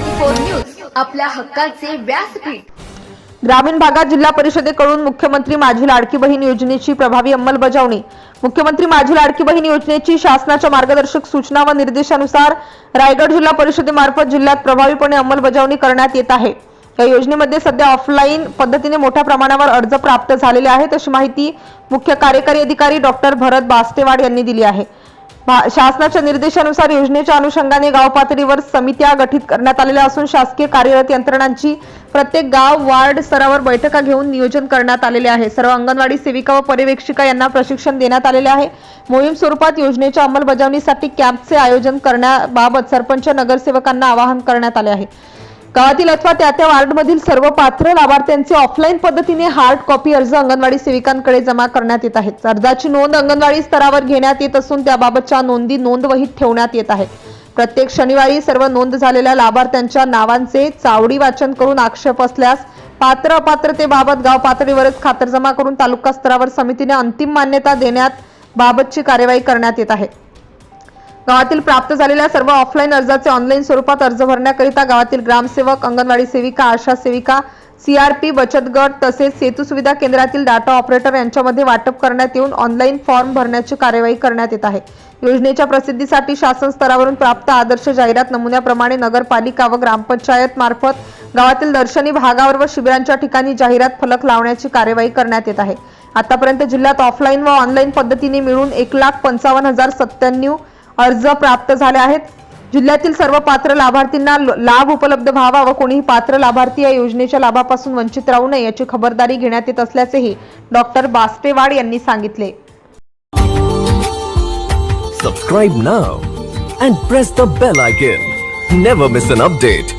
Four news आपल्या हक्काचे व्यासपीठ. ग्रामीण भागात जिल्हा परिषदेकडून मुख्यमंत्री माझी लाडकी बहीण योजनेची प्रभावी अंमलबजावणी. मुख्यमंत्री माझी लाडकी बहीण योजनेची शासनाच्या मार्गदर्शक सूचना व निर्देशानुसार रायगड जिल्हा परिषदेमार्फत जिल्ह्यात प्रभावीपणे अंमलबजावणी करण्यात येत आहे. या योजनेमध्ये सध्या ऑफलाईन पद्धतीने मोठ्या प्रमाणावर अर्ज प्राप्त झालेले आहेत अशी माहिती मुख्य कार्यकारी अधिकारी डॉक्टर भरत बास्तेवाड यांनी दिली आहे. शासनाच्या निर्देशानुसार योजनेच्या अनुषंगाने गाव पातळीवर समित्या गठीत करण्यात आलेल्या असून शासकीय कार्यरत यंत्रणांची प्रत्येक गाव वार्ड स्तरावर बैठका घेऊन नियोजन करण्यात आलेले आहे. सर्व अंगणवाडी सेविका व पर्यवेक्षिका यांना प्रशिक्षण देण्यात आलेले आहे. मोहीम स्वरूपात योजनेच्या अंमलबजावणीसाठी कॅम्पचे आयोजन करण्याबाबत सरपंच नगरसेवकांना आवाहन करण्यात आले आहे. गावातील अथवा त्या त्या वार्डमधील सर्व पात्र लाभार्थ्यांचे ऑफलाईन पद्धतीने हार्ड कॉपी अर्ज अंगणवाडी सेविकांकडे जमा करण्यात येत आहेत. अर्जाची नोंद अंगणवाडी स्तरावर घेण्यात येत असून त्याबाबतच्या नोंदी नोंदवहीत ठेवण्यात येत आहेत. प्रत्येक शनिवारी सर्व नोंद झालेल्या लाभार्थ्यांच्या नावांचे चावडी वाचन करून आक्षेप असल्यास पात्र अपात्रतेबाबत गाव पातळीवरच खातरजमा करून तालुका स्तरावर समितीने अंतिम मान्यता देण्यात बाबतची कार्यवाही करण्यात येत आहे. गावातील प्राप्त झालेल्या सर्व ऑफलाईन अर्जाचे ऑनलाईन स्वरूपात अर्ज भरण्याकरिता गावातील ग्रामसेवक अंगणवाडी सेविका आशा सेविका सीआरपी बचत गट तसेच सेतू सुविधा केंद्रातील डाटा ऑपरेटर यांच्यामध्ये वाटप करण्यात येऊन ऑनलाईन फॉर्म भरण्याची कार्यवाही करण्यात येत आहे. योजनेच्या प्रसिद्धीसाठी शासन स्तरावरून प्राप्त आदर्श जाहिरात नमुन्याप्रमाणे नगरपालिका व ग्रामपंचायत मार्फत गावातील दर्शनी भागावर व शिबिरांच्या ठिकाणी जाहिरात फलक लावण्याची कार्यवाही करण्यात येत आहे. आतापर्यंत जिल्ह्यात ऑफलाईन व ऑनलाईन पद्धतीने मिळून एक लाख पंचावन्न हजार सत्त्याण्णव अर्ज प्राप्त झाले आहेत. जिल्ह्यातील सर्व पात्र लाभार्थींना लाभ उपलब्ध व्हावा व कोणीही पात्र लाभार्थी या योजनेच्या लाभापासून वंचित राहू नये याची खबरदारी घेण्यात येत असल्याचेही डॉक्टर बास्टेवाड यांनी सांगितले. Subscribe now and press the bell icon never miss an update